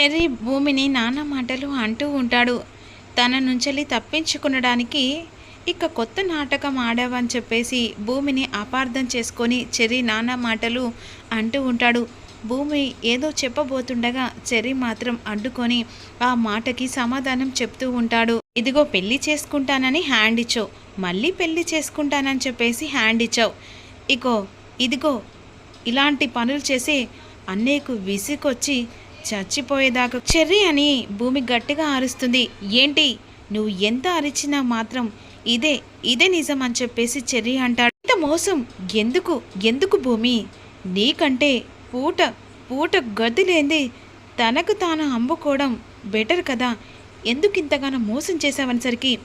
Cherry భూమిని నానా మాటలు అంటూ ఉంటాడు. తన నుంచెల్లి తప్పించుకునడానికి ఇక కొత్త నాటకం ఆడావని చెప్పేసి భూమిని అపార్థం చేసుకొని చెర్రీ నానా మాటలు అంటూ ఉంటాడు. భూమి ఏదో చెప్పబోతుండగా చెర్రీ మాత్రం అడ్డుకొని ఆ మాటకి సమాధానం చెప్తూ ఉంటాడు. ఇదిగో పెళ్ళి చేసుకుంటానని హ్యాండ్ ఇచ్చావు. మళ్ళీ పెళ్ళి చేసుకుంటానని చెప్పేసి హ్యాండ్ ఇచ్చావు. ఇగో ఇదిగో ఇలాంటి పనులు చేసి అన్నయ్యకు విసికొచ్చి చచ్చిపోయేదాకా చెర్రీ అని భూమి గట్టిగా అరుస్తుంది. ఏంటి? నువ్వు ఎంత అరిచినా మాత్రం ఇదే ఇదే నిజం అని చెప్పేసి చెర్రీ అంటాడు. ఇంత మోసం. ఎందుకు? ఎందుకు భూమి? నీకంటే పూట పూట గదిలేంది తనకు తాను అమ్ముకోవడం బెటర్ కదా? ఎందుకు ఇంతగానో మోసం చేశావనేసరికి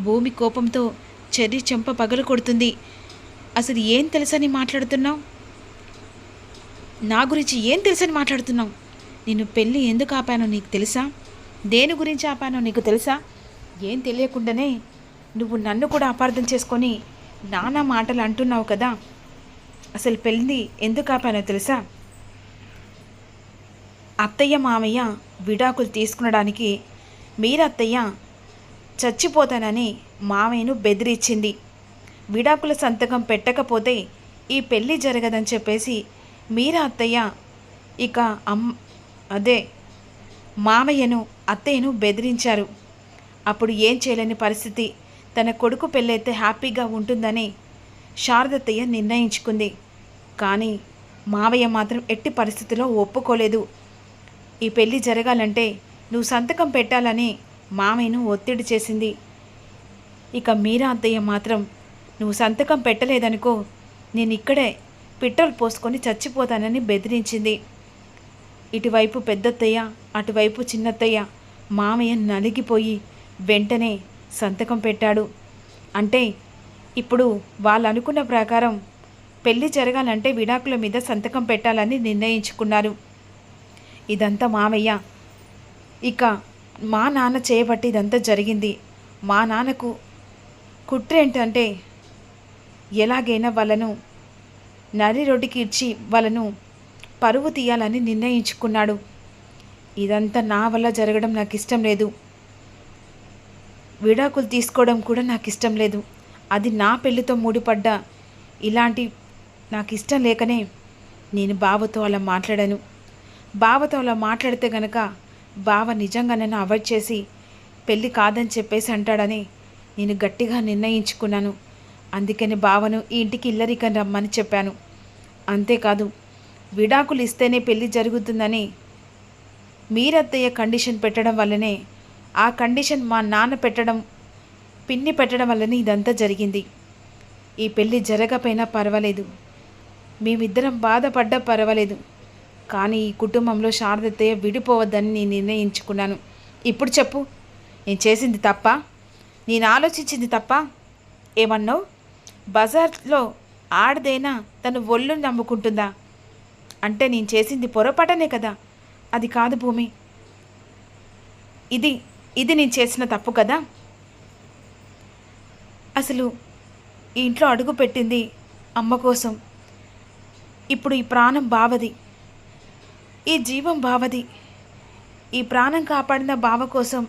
భూమి కోపంతో చెర్రీ చెంప పగలు కొడుతుంది. అసలు ఏం తెలుసని మాట్లాడుతున్నావు? నా గురించి ఏం తెలుసని మాట్లాడుతున్నావు? నేను పెళ్ళి ఎందుకు ఆపానో నీకు తెలుసా? దేని గురించి ఆపానో నీకు తెలుసా? ఏం తెలియకుండానే నువ్వు నన్ను కూడా అపార్థం చేసుకొని నానా మాటలు అంటున్నావు కదా. అసలు పెళ్ళి ఎందుకు ఆపానో తెలుసా? అత్తయ్య మామయ్య విడాకులు తీసుకునడానికి మీరత్తయ్య చచ్చిపోతానని మామయ్యను బెదిరించింది. విడాకుల సంతకం పెట్టకపోతే ఈ పెళ్ళి జరగదని చెప్పేసి మీరా అత్తయ్య ఇక అమ్ అదే మామయ్యను అత్తయ్యను బెదిరించారు. అప్పుడు ఏం చేయలేని పరిస్థితి. తన కొడుకు పెళ్ళైతే హ్యాపీగా ఉంటుందని శారదత్తయ్య నిర్ణయించుకుంది. కానీ మావయ్య మాత్రం ఎట్టి పరిస్థితిలో ఒప్పుకోలేదు. ఈ పెళ్ళి జరగాలంటే నువ్వు సంతకం పెట్టాలని మామయ్యను ఒత్తిడి చేసింది. ఇక మీరా అత్తయ్య మాత్రం నువ్వు సంతకం పెట్టలేదనుకో నేను ఇక్కడే పెట్రోల్ పోసుకొని చచ్చిపోతానని బెదిరించింది. ఇటువైపు పెద్దత్తయ్య అటువైపు చిన్నత్తయ్య మామయ్య నలిగిపోయి వెంటనే సంతకం పెట్టాడు. అంటే ఇప్పుడు వాళ్ళు అనుకున్న ప్రకారం పెళ్ళి జరగాలంటే విడాకుల మీద సంతకం పెట్టాలని నిర్ణయించుకున్నారు. ఇదంతా మామయ్య. ఇక మా నాన్న చేయబట్టి ఇదంతా జరిగింది. మా నాన్నకు కుట్ర ఏంటంటే ఎలాగైనా వాళ్ళను నరి రోడ్డుకి ఇచ్చి వాళ్ళను పరువు తీయాలని నిర్ణయించుకున్నాడు. ఇదంతా నా వల్ల జరగడం నాకు ఇష్టం లేదు. విడాకులు తీసుకోవడం కూడా నాకు ఇష్టం లేదు. అది నా పెళ్ళితో ముడిపడ్డ ఇలాంటి నాకు ఇష్టం లేకనే నేను బావతో అలా మాట్లాడాను. బావతో అలా మాట్లాడితే గనక బావ నిజంగా నన్ను అవాయిడ్ చేసి పెళ్ళి కాదని చెప్పేసి అంటాడని నేను గట్టిగా నిర్ణయించుకున్నాను. అందుకని బావను ఈ ఇంటికి ఇల్లరికని రమ్మని చెప్పాను. అంతేకాదు విడాకులు ఇస్తేనే పెళ్ళి జరుగుతుందని మీరత్తయ్య కండిషన్ పెట్టడం వల్లనే ఆ కండిషన్ మా నాన్న పెట్టడం పిన్ని పెట్టడం వల్లనే ఇదంతా జరిగింది. ఈ పెళ్ళి జరగకపోయినా పర్వాలేదు. మేమిద్దరం బాధపడ్డా పర్వాలేదు. కానీ ఈ కుటుంబంలో శారదత్తయ్య విడిపోవద్దని నేను నిర్ణయించుకున్నాను. ఇప్పుడు చెప్పు. నేను చేసింది తప్ప? నేను ఆలోచించింది తప్ప? ఏమన్నావు? బజార్లో ఆడదైనా తను ఒళ్ళు నమ్ముకుంటుందా? అంటే నేను చేసింది పొరపాటనే కదా. అది కాదు భూమి. ఇది ఇది నేను చేసిన తప్పు కదా. అసలు ఈ ఇంట్లో అడుగు పెట్టింది అమ్మ కోసం. ఇప్పుడు ఈ ప్రాణం బావది. ఈ జీవం బావది. ఈ ప్రాణం కాపాడిన బావ కోసం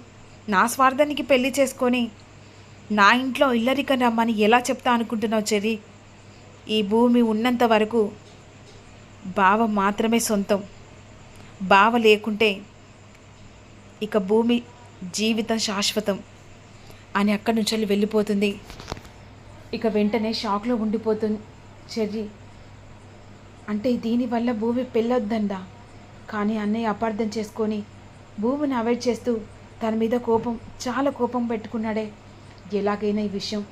నా స్వార్థానికి పెళ్ళి చేసుకొని నా ఇంట్లో ఇల్లరికం రమ్మని ఎలా చెప్తా అనుకుంటున్నావు చెర్రీ? ఈ భూమి ఉన్నంత వరకు బావ మాత్రమే సొంతం. బావ లేకుంటే ఇక భూమి జీవితం శాశ్వతం అని అక్కడి నుంచి వెళ్ళి వెళ్ళిపోతుంది. ఇక వెంటనే షాక్లో ఉండిపోతుంది చెర్రీ. అంటే దీనివల్ల భూమి పెళ్ళొద్దందా కానీ అన్నయ్య అపార్థం చేసుకొని భూమిని అవాయిడ్ చేస్తూ తన మీద కోపం చాలా కోపం పెట్టుకున్నాడే. ఎలాగైనా ఈ విషయం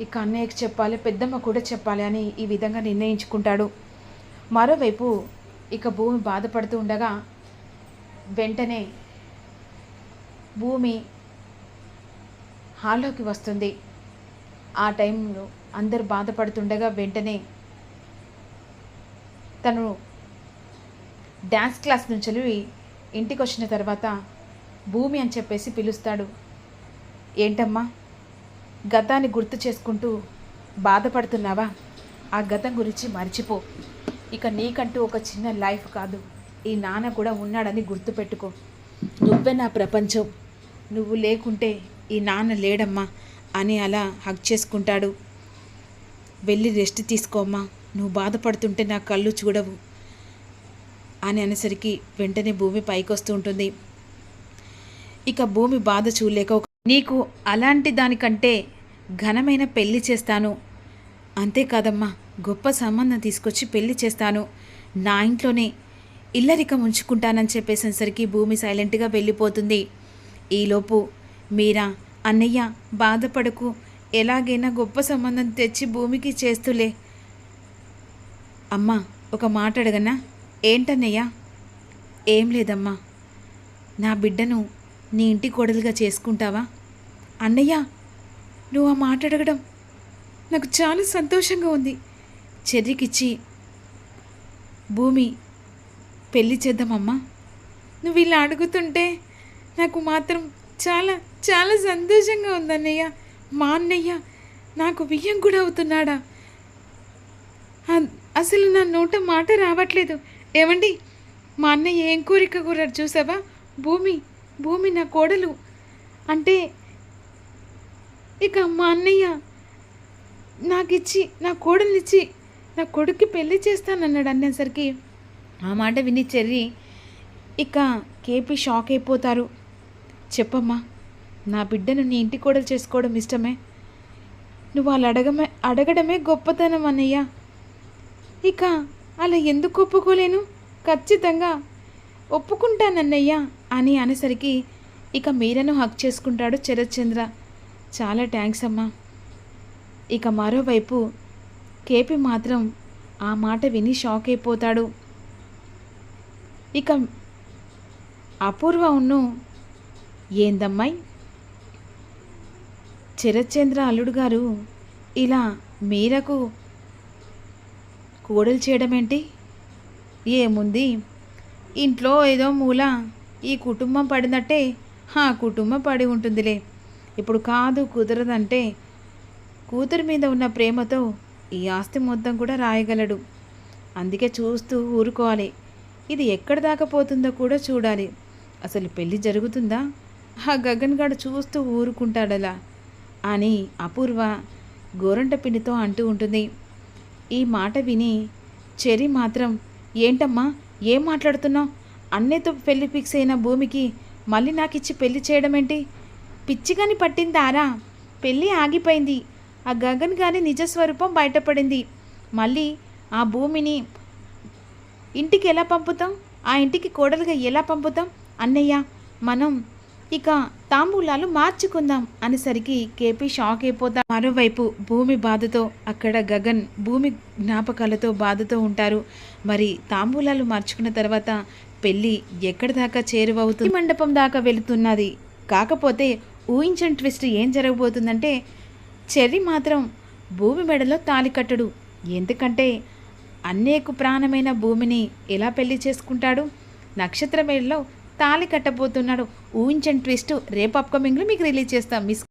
ఇక అన్నయ్యకి చెప్పాలి పెద్దమ్మ కూడా చెప్పాలి అని ఈ విధంగా నిర్ణయించుకుంటాడు. మరోవైపు ఇక భూమి బాధపడుతూ ఉండగా వెంటనే భూమి హాల్లోకి వస్తుంది. ఆ టైంలో అందరు బాధపడుతుండగా వెంటనే తను డ్యాన్స్ క్లాస్ నుంచి ఇంటికి వచ్చిన తర్వాత భూమి అని చెప్పేసి పిలుస్తాడు. ఏంటమ్మా గతాన్ని గుర్తు చేసుకుంటూ బాధపడుతున్నావా? ఆ గతం గురించి మర్చిపో. ఇక నీకంటూ ఒక చిన్న లైఫ్ కాదు. ఈ నాన్న కూడా ఉన్నాడని గుర్తుపెట్టుకో. నువ్వే నా ప్రపంచం. నువ్వు లేకుంటే ఈ నాన్న లేడమ్మా అని అలా హగ్ చేసుకుంటాడు. వెళ్ళి రెస్ట్ తీసుకోమ్మా నువ్వు బాధపడుతుంటే నా కళ్ళు చూడవు అని అనేసరికి వెంటనే భూమి పైకొస్తూ ఉంటుంది. ఇక భూమి బాధ చూడలేక నీకు అలాంటి దానికంటే ఘనమైన పెళ్ళి చేస్తాను. అంతేకాదమ్మా గొప్ప సంబంధం తీసుకొచ్చి పెళ్ళి చేస్తాను. నా ఇంట్లోనే ఇల్లరికం ఉంచుకుంటానని చెప్పేసరికి భూమి సైలెంట్గా వెళ్ళిపోతుంది. ఈలోపు మీరా అన్నయ్య బాధపడకు. ఎలాగైనా గొప్ప సంబంధం తెచ్చి భూమికి చేస్తులే. అమ్మా ఒక మాట అడగనా? ఏంటన్నయ్యా? ఏం లేదమ్మా. నా బిడ్డను నీ ఇంటి కోడలుగా చేసుకుంటావా? అన్నయ్య నువ్వు ఆ మాట అడగడం నాకు చాలా సంతోషంగా ఉంది. చెర్రికిచ్చి భూమి పెళ్ళి చేద్దామమ్మా. నువ్వు ఇలా అడుగుతుంటే నాకు మాత్రం చాలా చాలా సంతోషంగా ఉందన్నయ్య. మా అన్నయ్య నాకు బియ్యం కూడా అవుతున్నాడా? అసలు నా నోట మాట రావట్లేదు. ఏమండి? మా అన్నయ్య ఏం కోరిక కోరారు చూసావా? భూమి భూమి నా కోడలు. అంటే ఇక మా అన్నయ్య నాకిచ్చి నా కోడలిచ్చి నా కొడుక్కి పెళ్ళి చేస్తానన్నాడు అనేసరికి ఆ మాట విని చెర్రి ఇక కేపీ షాక్ అయిపోతారు. చెప్పమ్మా నా బిడ్డను నీ ఇంటి కోడలు చేసుకోవడం ఇష్టమే? నువ్వు వాళ్ళు అడగమే అడగడమే గొప్పతనం అన్నయ్య. ఇక అలా ఎందుకు ఒప్పుకోలేను? ఖచ్చితంగా ఒప్పుకుంటానన్నయ్య అని అనేసరికి ఇక మీరను హక్ చేసుకుంటాడు శరత్చంద్ర. చాలా థ్యాంక్స్ అమ్మా. ఇక మరోవైపు కేపీ మాత్రం ఆ మాట విని షాక్ అయిపోతాడు ఇక అపూర్వ ఉన్ను ఏందమ్మాయి? చిరచంద్ర అల్లుడు గారు ఇలా మీరకు కూడలు చేయడం ఏంటి ఏముంది? ఇంట్లో ఏదో మూల ఈ కుటుంబం పడినట్టే ఆ కుటుంబం పడి ఉంటుందిలే. ఇప్పుడు కాదు కుదరదంటే కూతురు మీద ఉన్న ప్రేమతో ఈ ఆస్తి మొత్తం కూడా రాయగలడు. అందుకే చూస్తూ ఊరుకోవాలి. ఇది ఎక్కడ దాకా పోతుందో కూడా చూడాలి. అసలు పెళ్ళి జరుగుతుందా? ఆ గగన్ గాడు చూస్తూ ఊరుకుంటాడలా. అని అపూర్వ గోరంట పిండితో అంటూ ఉంటుంది. ఈ మాట విని చెరి మాత్రం ఏంటమ్మా? ఏం మాట్లాడుతున్నావు? అన్నయ్యతో పెళ్ళి ఫిక్స్ అయిన భూమికి మళ్ళీ నాకు ఇచ్చి పెళ్ళి చేయడం ఏంటి పిచ్చిగాని పట్టిందారా? పెళ్ళి ఆగిపోయింది. ఆ గగన్ గారి నిజస్వరూపం బయటపడింది. మళ్ళీ ఆ భూమిని ఇంటికి ఎలా పంపుతాం? ఆ ఇంటికి కోడలుగా ఎలా పంపుతాం? అన్నయ్య మనం ఇక తాంబూలాలు మార్చుకుందాం అనేసరికి కేపీ షాక్ అయిపోతా మరోవైపు భూమి బాధతో అక్కడ గగన్ భూమి జ్ఞాపకాలతో బాధతో ఉంటారు. మరి తాంబూలాలు మార్చుకున్న తర్వాత పెళ్ళి ఎక్కడి దాకా చేరువవుతుంది? మండపం దాకా వెళుతున్నది. కాకపోతే ఊహించని ట్విస్ట్ ఏం జరగబోతుందంటే చెర్రి మాత్రం భూమి మెడలో తాలి కట్టడు. ఎందుకంటే అన్నేకు ప్రాణమైన భూమిని ఎలా పెళ్ళి చేసుకుంటాడు? నక్షత్ర మేడలో తాలి కట్టబోతున్నాడు. ఊహించని ట్విస్ట్ రేపు అప్కమింగ్లో మీకు రిలీజ్ చేస్తాం. మిస్